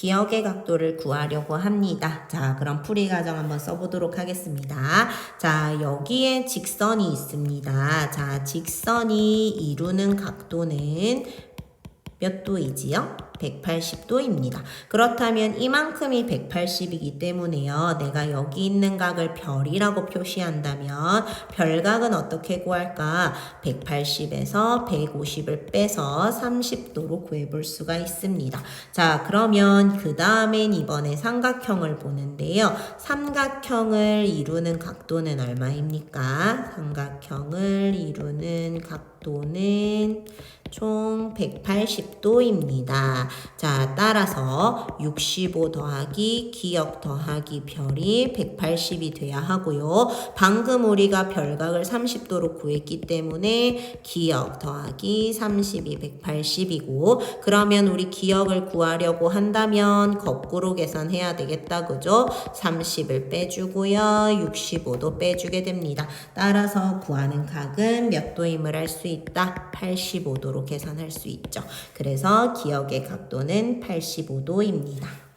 기역의 각도를 구하려고 합니다. 자, 그럼 풀이 과정 한번 써보도록 하겠습니다. 자, 여기에 직선이 있습니다. 자, 직선이 이루는 각도는 몇 도이지요? 180도입니다. 그렇다면 이만큼이 180이기 때문에요. 내가 여기 있는 각을 별이라고 표시한다면 별각은 어떻게 구할까? 180에서 150을 빼서 30도로 구해볼 수가 있습니다. 자, 그러면 그 다음엔 이번에 삼각형을 보는데요. 삼각형을 이루는 각도는 얼마입니까? 삼각형을 이루는 각도는 총 180도입니다. 자, 따라서 65 더하기 기역 더하기 별이 180이 돼야 하고요. 방금 우리가 별각을 30도로 구했기 때문에 기역 더하기 30이 180이고 그러면 우리 기역을 구하려고 한다면 거꾸로 계산해야 되겠다. 그죠? 30을 빼주고요. 65도 빼주게 됩니다. 따라서 구하는 각은 몇 도임을 알 수 있다? 85도로 계산할 수 있죠. 그래서 기역의 각도는 85도입니다.